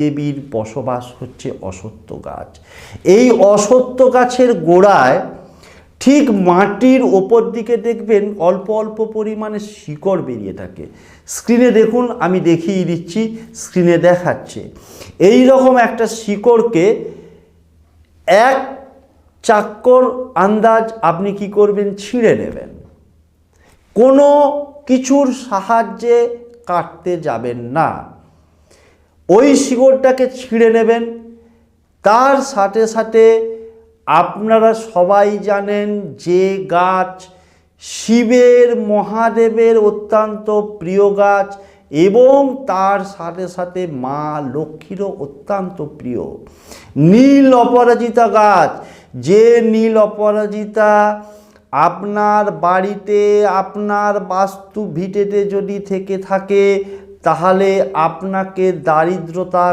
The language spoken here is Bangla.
দেবীর বসবাস হচ্ছে অসত্য গাছ। এই অসত্য গাছের গোড়ায় ঠিক মাটির ওপর দিকে দেখবেন অল্প অল্প পরিমাণে শিকড় বেরিয়ে থাকে। স্ক্রিনে দেখুন, আমি দেখিয়ে দিচ্ছি স্ক্রিনে দেখাচ্ছে। এই রকম একটা শিকড়কে এক চাক্কর আন্দাজ আপনি কি করবেন? ছিঁড়ে নেবেন। কোনো কিছুর সাহায্যে কাটতে যাবেন না। ওই শিকড়টাকে ছিঁড়ে নেবেন। তার সাথে সাথে আপনারা সবাই জানেন যে গাছ শিবের, মহাদেবের অত্যন্ত প্রিয় গাছ এবং তার সাথে সাথে মা লক্ষ্মীরও অত্যন্ত প্রিয়। নীল অপরাজিতা গাছ, যে নীল অপরাজিতা আপনার বাড়িতে, আপনার বাস্তু ভিটেতে যদি থেকে থাকে তাহলে আপনাকে দারিদ্রতা